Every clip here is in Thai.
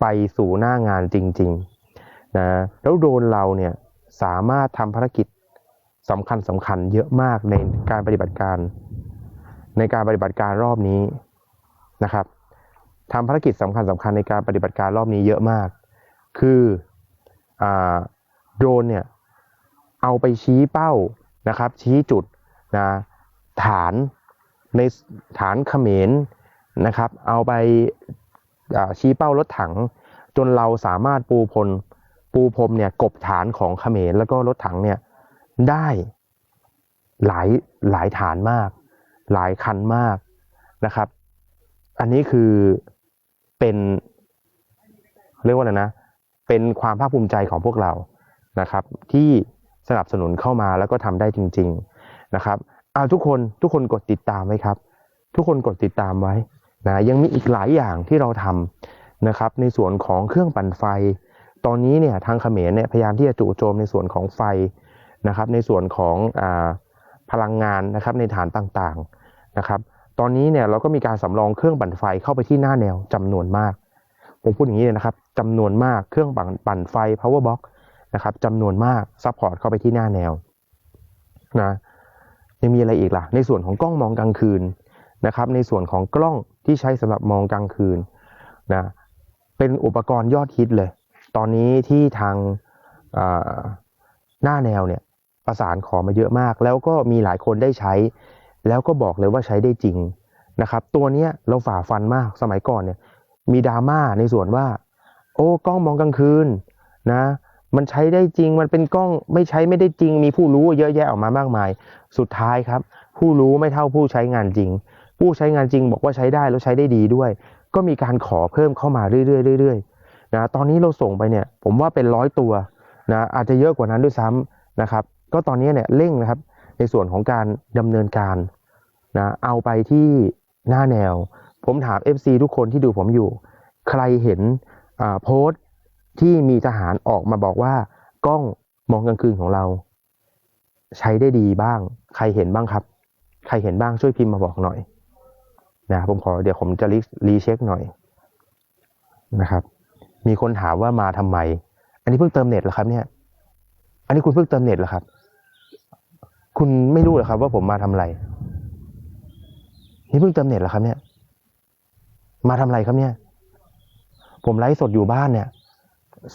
ไปสู่หน้างานจริงๆนะแล้วโดรนเราเนี่ยสามารถทำภารกิจสำคัญสำคัญเยอะมากในการปฏิบัติการ ในการปฏิบัติการรอบนี้นะครับทำภารกิจสำคัญสำคัญในการปฏิบัติการรอบนี้เยอะมาก คืออาโดรนเนี่ยเอาไปชี้เป้านะครับ ชี้จุดนะฐานในฐานเขมรนะครับ เอาไป ชี้เป้ารถถัง จนเราสามารถปูพลปูพรมเนี่ยกบฐานของเขมรแล้วก็รถถังเนี่ยได้หลายหลายฐานมาก หลายคันมากนะครับ อันนี้คือเป็นเรียกว่าอะไรนะ เป็นความภาคภูมิใจของพวกเรานะครับ ที่สนับสนุนเข้ามาแล้วก็ทำได้จริง ๆนะครับเอาทุกคนทุกคนกดติดตามไว้ครับ ทุกคนกดติดตามไว้ นะยังมีอีกหลายอย่างที่เราทำนะครับ ในส่วนของเครื่องปั่นไฟ ตอนนี้เนี่ยทางเขมรเนี่ยพยายามที่จะจู่โจมในส่วนของไฟนะครับ ในส่วนของอพลังงานนะครับในฐานต่างๆนะครับ ตอนนี้เนี่ยเราก็มีการสำรองเครื่องปั่นไฟเข้าไปที่หน้าแนวจำนวนมากผมพูดอย่างนี้เลยนะครับจำนวนมากเครื่องปั่นปั่นไฟ power box นะครับจำนวนมากซัพพอร์ตเข้าไปที่หน้าแนวนะยังมีอะไรอีกล่ะ ในส่วนของกล้องมองกลางคืนนะครับ ในส่วนของกล้อง ที่ใช้สำหรับมองกลางคืนนะเป็นอุปกรณ์ยอดฮิตเลย ตอนนี้ที่ทางหน้าแนวเนี่ยประสานขอมาเยอะมาก แล้วก็มีหลายคนได้ใช้ แล้วก็บอกเลยว่าใช้ได้จริงนะครับ ตัวนี้เราฝ่าฟันมากสมัยก่อนเนี่ยมีดราม่าในส่วนว่า โอ้กล้องมองกลางคืนนะมันใช้ได้จริงมันเป็นกล้องไม่ใช้ไม่ได้จริง มีผู้รู้เยอะแยะออกมามากมาย สุดท้ายครับ ผู้รู้ไม่เท่าผู้ใช้งานจริง ผู้ใช้งานจริงบอกว่าใช้ได้แล้วใช้ได้ดีด้วย ก็มีการขอเพิ่มเข้ามาเรื่อยๆนะตอนนี้เราส่งไปเนี่ยผมว่าเป็นร้อยตัวนะอาจจะเยอะกว่านั้นด้วยซ้ำนะครับก็ตอนนี้เนี่ยเร่งนะครับในส่วนของการดำเนินการนะเอาไปที่หน้าแนว ผมถาม FC ทุกคนที่ดูผมอยู่ ใครเห็นอ่าโพสต์ที่มีทหารออกมาบอกว่ากล้องมองกลางคืนของเรา ใช้ได้ดีบ้าง ใครเห็นบ้างครับ ใครเห็นบ้างช่วยพิมพ์มาบอกหน่อย นะผมขอเดี๋ยวผมจะรีรเช็คหน่อยนะครับ มีคนถามว่ามาทำไม อันนี้เพิ่งเติมเน็ตเหรอครับ เนี่ย อันนี้คุณเพิ่งเติมเน็ตเหรอครับ คุณไม่รู้เหรอครับ ว่าผมมาทำอะไรนี่เพิ่งเติมเน็ตเหรอครับ เนี่ย มาทำอะไรครับเนี่ย ผมไลฟ์สดอยู่บ้านเนี่ย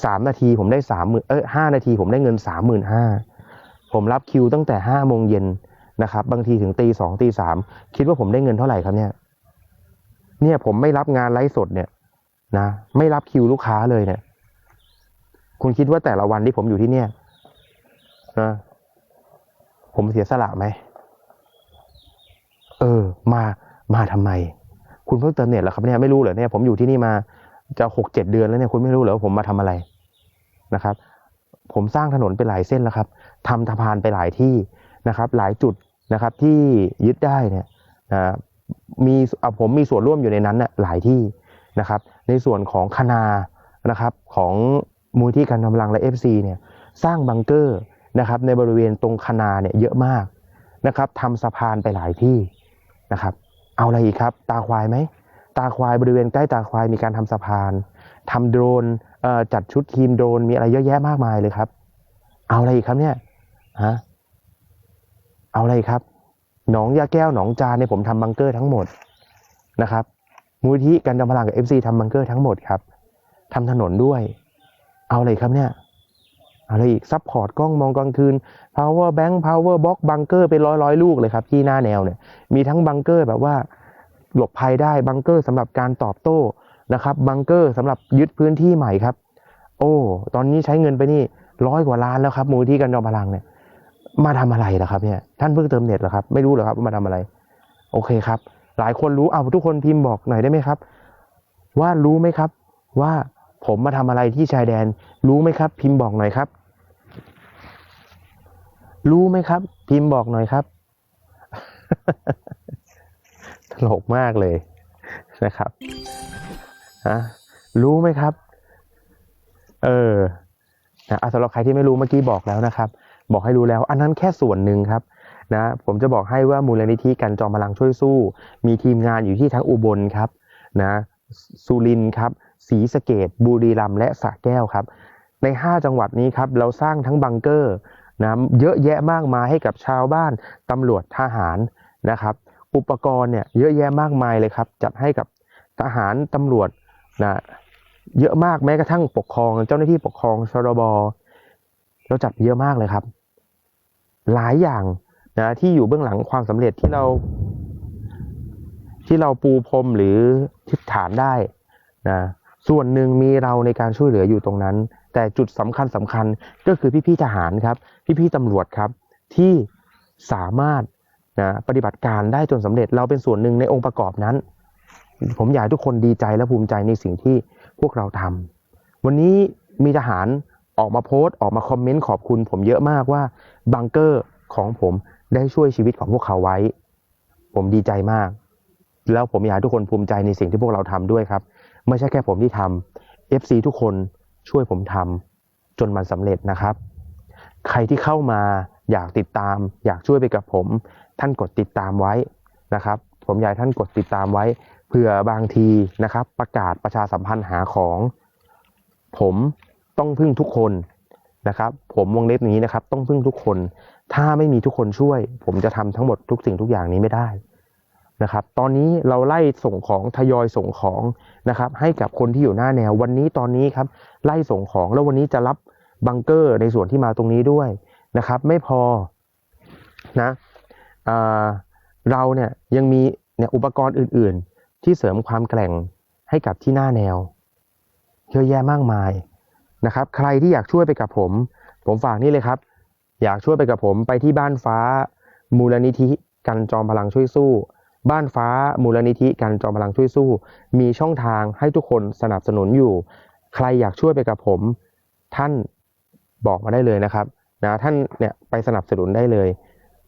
สามนาทีผมได้สามหมื่นเออห้านาทีผมได้เงินสามหมื่นห้าผมรับคิวตั้งแต่ห้าโมงเย็นนะครับ บางทีถึงตีสองตีสามคิดว่าผมได้เงินเท่าไหร่ครับเนี่ย เนี่ยผมไม่รับงานไลฟ์สดเนี่ยนะไม่รับคิวลูกค้าเลยเนี่ย คุณคิดว่าแต่ละวันที่ผมอยู่ที่เนี่ยนะผมเสียสละไหมเออ มามาทำไม คุณเพิ่งเติมเน็ตเหรอครับเนี่ยไม่รู้เหรอเนี่ยผมอยู่ที่นี่มาจะหกเจ็ดเดือนแล้วเนี่ยคุณไม่รู้เหรอว่าผมมาทำอะไรนะครับ ผมสร้างถนนไปหลายเส้นแล้วครับทำสะพานไปหลายที่นะครับ หลายจุดนะครับ ที่ยึดได้เนี่ยนะ มีอะผมมีส่วนร่วมอยู่ในนั้นน่ะหลายที่นะครับ ในส่วนของคณานะครับของมูลที่การกำลังและ FC เนี่ยสร้างบังเกอร์นะครับในบริเวณตรงคณาเนี่ยเยอะมากนะครับทำสะพานไปหลายที่นะครับ เอาอะไรอีกครับ ตาควายไหมตาควายบริเวณใกล้ตาควายมีการทำสะพานทำโดรนเอ่อจัดชุดทีมโดรนมีอะไรเยอะแยะมากมายเลยครับ เอาอะไรอีกครับเนี่ยฮะเอาอะไรครับ หนองยาแก้วหนองจานเนี่ยผมทำบังเกอร์ทั้งหมดนะครับมูลที่การจำพลังกับ FC ทำบังเกอร์ทั้งหมดครับทำถนนด้วย เอาอะไรครับเนี่ยเอาอะไรอีกซัพพอร์ตกล้องมองกลางคืน power bank power box บังเกอร์เป็นร้อยร้อยลูกเลยครับ ที่หน้าแนวเนี่ยมีทั้งบังเกอร์แบบว่าหลบภัยได้บังเกอร์สำหรับการตอบโต้นะครับบังเกอร์สำหรับยึดพื้นที่ใหม่ครับ โอ้ ตอนนี้ใช้เงินไปนี่ร้อยกว่าล้านแล้วครับมูลที่กันจอมพลังเนี่ย มาทำอะไรล่ะครับเนี่ยท่านเพิ่งเติมเน็ตเหรอครับ ไม่รู้เหรอครับว่ามาทำอะไร โอเคครับ หลายคนรู้เอาทุกคนพิมพ์บอกหน่อยได้ไหมครับ ว่ารู้ไหมครับ ว่าผมมาทำอะไรที่ชายแดน รู้ไหมครับ พิมพ์บอกหน่อยครับ รู้ไหมครับ พิมพ์บอกหน่อยครับตลกมากเลยนะครับฮะรู้ไหมครับ เออนะอะสำหรับใครที่ไม่รู้เมื่อกี้บอกแล้วนะครับ บอกให้รู้แล้ว อันนั้นแค่ส่วนหนึ่งครับนะผมจะบอกให้ว่ามูลนิธิกันจอมพลังช่วยสู้ มีทีมงานอยู่ที่ทั้งอุบลครับนะสุรินครับศรีสะเกดบุรีรัมย์และสระแก้วครับ ใน 5 จังหวัดนี้ครับเราสร้างทั้งบังเกอร์นะเยอะแยะมากมายให้กับชาวบ้านตำรวจทหารนะครับ อุปกรณ์เนี่ยเยอะแยะมากมายเลยครับ จัดให้กับทหารตำรวจนะเยอะมากแม้กระทั่งปกครอง เจ้าหน้าที่ปกครองชรบเราจัดเยอะมากเลยครับ หลายอย่างนะที่อยู่เบื้องหลังความสำเร็จที่เรา ที่เราปูพรมหรือทิศฐานได้นะส่วนหนึ่งมีเราในการช่วยเหลืออยู่ตรงนั้น แต่จุดสำคัญสำคัญก็คือพี่ๆทหารครับ พี่ๆตำรวจครับ ที่สามารถนะปฏิบัติการได้จนสำเร็จเราเป็นส่วนหนึ่งในองค์ประกอบนั้น ผมอยากทุกคนดีใจและภูมิใจในสิ่งที่พวกเราทำวันนี้มีทหารออกมาโพสต์ออกมาคอมเมนต์ขอบคุณ ผมเยอะมากว่า บังเกอร์ของผมได้ช่วยชีวิตของพวกเขาไว้ ผมดีใจมาก แล้วผมอยากให้ทุกคนภูมิใจในสิ่งที่พวกเราทำด้วยครับ ไม่ใช่แค่ผมที่ทำ FC ทุกคนช่วยผมทำจนมันสำเร็จนะครับ ใครที่เข้ามาอยากติดตาม อยากช่วยไปกับผม ท่านกดติดตามไว้นะครับ ผมอยากท่านกดติดตามไว้เผื่อบางทีนะครับ ประกาศประชาสัมพันธ์หาของ ผมต้องพึ่งทุกคน นะครับ ผมวงเล็บนี้นะครับ ต้องพึ่งทุกคน ถ้าไม่มีทุกคนช่วย ผมจะทำทั้งหมดทุกสิ่งทุกอย่างนี้ไม่ได้นะครับ ตอนนี้เราไล่ส่งของทยอยส่งของนะครับ ให้กับคนที่อยู่หน้าแนว วันนี้ตอนนี้ครับ ไล่ส่งของแล้ววันนี้จะรับบังเกอร์ในส่วนที่มาตรงนี้ด้วยนะครับ ไม่พอนะอ่าเราเนี่ยยังมีเนี่ยอุปกรณ์อื่น ๆ ที่เสริมความแกร่งให้กับที่หน้าแนว เยอะแยะมากมาย นะครับ ใครที่อยากช่วยไปกับผม ผมฝากนี่เลยครับ อยากช่วยไปกับผมไปที่บ้านฟ้า มูลนิธิกันจอมพลังช่วยสู้ บ้านฟ้ามูลนิธิกันจอมพลังช่วยสู้ มีช่องทางให้ทุกคนสนับสนุนอยู่ ใครอยากช่วยไปกับผม ท่านบอกมาได้เลยนะครับนะท่านเนี่ยไปสนับสนุนได้เลย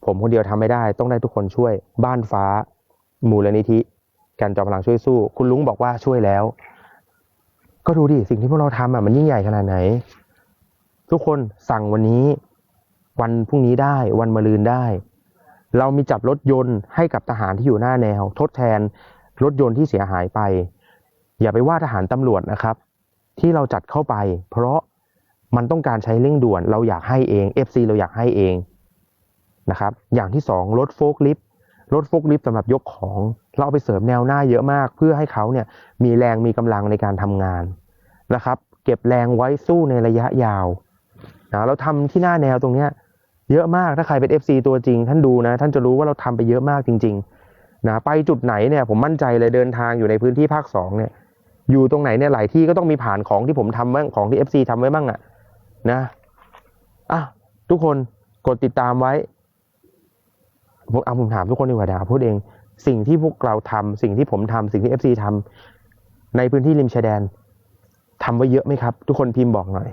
ผมคนเดียวทำไม่ได้ต้องได้ทุกคนช่วย บ้านฟ้า มูลนิธิกันจอมพลังช่วยสู้ คุณลุงบอกว่าช่วยแล้ว ก็ดูดิสิ่งที่พวกเราทำอะมันยิ่งใหญ่ขนาดไหน ทุกคนสั่งวันนี้ วันพรุ่งนี้ได้ วันมะรืนได้ เรามีจับรถยนต์ให้กับทหารที่อยู่หน้าแนว ทดแทนรถยนต์ที่เสียหายไป อย่าไปว่าทหารตำรวจนะครับ ที่เราจัดเข้าไป เพราะมันต้องการใช้เร่งด่วน เราอยากให้เอง FC เราอยากให้เองนะครับ อย่างที่สองรถโฟล์คลิฟต์ รถฟล์คลิฟต์สำหรับยกของ เราเอาไปเสริมแนวหน้าเยอะมาก เพื่อให้เขาเนี่ยมีแรงมีกำลังในการทำงานนะครับ เก็บแรงไว้สู้ในระยะยาวนะเราทำที่หน้าแนวตรงเนี้ยเยอะมากถ้าใครเป็น FC ตัวจริง ท่านดูนะ ท่านจะรู้ว่าเราทำไปเยอะมากจริงๆนะไปจุดไหนเนี่ยผมมั่นใจเลยเดินทางอยู่ในพื้นที่ภาคสองเนี่ยอยู่ตรงไหนเนี่ยหลายที่ก็ต้องมีผ่านของที่ผมทำบ้างของที่ FC ทำไว้บ้างอะนะอะทุกคนกดติดตามไว้ เอาผมถามทุกคนดีกว่าเดี๋ยวพูดเอง สิ่งที่พวกเราทำสิ่งที่ผมทำสิ่งที่ FC ทำในพื้นที่ริมชายแดนทำไว้เยอะไหมครับ ทุกคนพิมพ์บอกหน่อย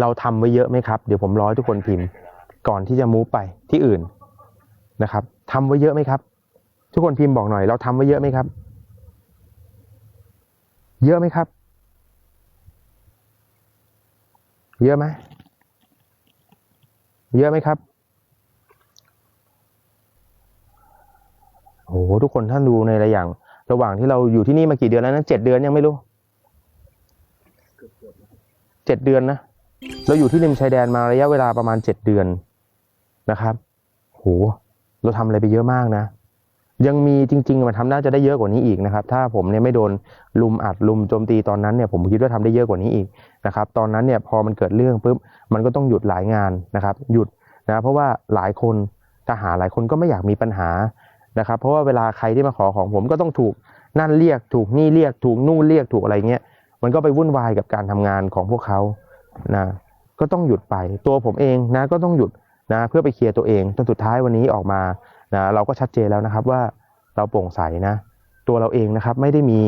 เราทำไว้เยอะไหมครับ เดี๋ยวผมร้อให้ทุกคนพิมพ์ ก่อนที่จะมูฟไปที่อื่นนะครับทำไว้เยอะไหมครับ ทุกคนพิมพ์บอกหน่อย เราทำไว้เยอะไหมครับ เยอะไหมครับ เยอะไหมเยอะไหมครับ โอ้โหทุกคนท่านดูในระอย่าง ระหว่างที่เราอยู่ที่นี่มากี่เดือนแล้วนะเจ็ดเดือนยังไม่รู้เจ็ดเดือนนะเราอยู่ที่ริมชายแดนมาระยะเวลาประมาณเจ็ดเดือนนะครับโหเราทำอะไรไปเยอะมากนะ ยังมีจริง ๆ มันทำน่าจะได้เยอะกว่านี้อีกนะครับ ถ้าผมเนี่ยไม่โดนลุมอัดลุมโจมตีตอนนั้นเนี่ย ผมคิดว่าทำได้เยอะกว่านี้อีกนะครับ ตอนนั้นเนี่ยพอมันเกิดเรื่องปุ๊บมันก็ต้องหยุดหลายงานนะครับ หยุดนะเพราะว่าหลายคนทหารหลายคนก็ไม่อยากมีปัญหา นะครับ เพราะว่าเวลาใครที่มาขอของผมก็ต้องถูกนั่นเรียกถูกนี่เรียกถูกนู่นเรียกถูกอะไรเงี้ยมันก็ไปวุ่นวายกับการทำงานของพวกเขานะก็ต้องหยุดไปตัวผมเองนะก็ต้องหยุดนะเพื่อไปเคลียร์ตัวเองจนสุดท้ายวันนี้ออกมานะเราก็ชัดเจนแล้วนะครับว่าเราโปร่งใสนะตัวเราเองนะครับไม่ได้มี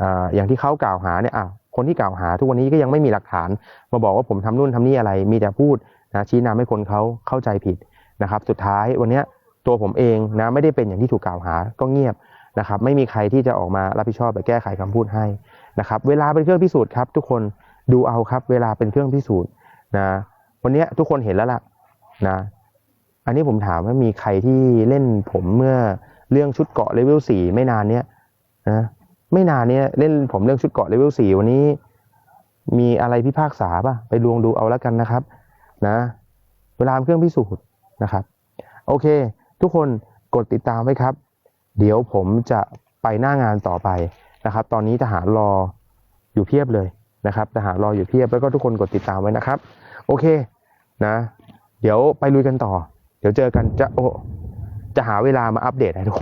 อ่าอย่างที่เขากล่าวหาเนี่ยอะคนที่กล่าวหาทุกวันนี้ก็ยังไม่มีหลักฐาน มาบอกว่าผมทำนู่นทำนี่อะไร มีแต่พูดนะชี้นำให้คนเขาเข้าใจผิดนะครับ สุดท้ายวันนี้ ตัวผมเองนะไม่ได้เป็นอย่างที่ถูกกล่าวหาก็เงียบนะครับไม่มีใครที่จะออกมารับผิดชอบไปแก้ไขคำพูดให้นะครับเวลาเป็นเครื่องพิสูจน์ครับทุกคนดูเอาครับ เวลาเป็นเครื่องพิสูจน์นะวันนี้ทุกคนเห็นแล้วล่ะนะอันนี้ผมถามว่ามีใครที่เล่นผมเมื่อเรื่องชุดเกาะเลเวลสี่ไม่นานเนี้ยนะไม่นานเนี้ยเล่นผมเรื่องชุดเกาะเลเวลสี่วันนี้ มีอะไรพิพากษาป่ะไปลวงดูเอาแล้วกันนะครับนะเวลาเป็นเครื่องพิสูจน์นะครับ โอเค ทุกคนกดติดตามไว้ครับ เดี๋ยวผมจะไปหน้างานต่อไปนะครับ ตอนนี้ทหารรออยู่เพียบเลยนะครับทหารรออยู่เพียบแล้วก็ทุกคนกดติดตามไว้นะครับ โอเคนะ เดี๋ยวไปลุยกันต่อ เดี๋ยวเจอกันจะโอ้จะหาเวลามาอัปเดตให้ทุกคน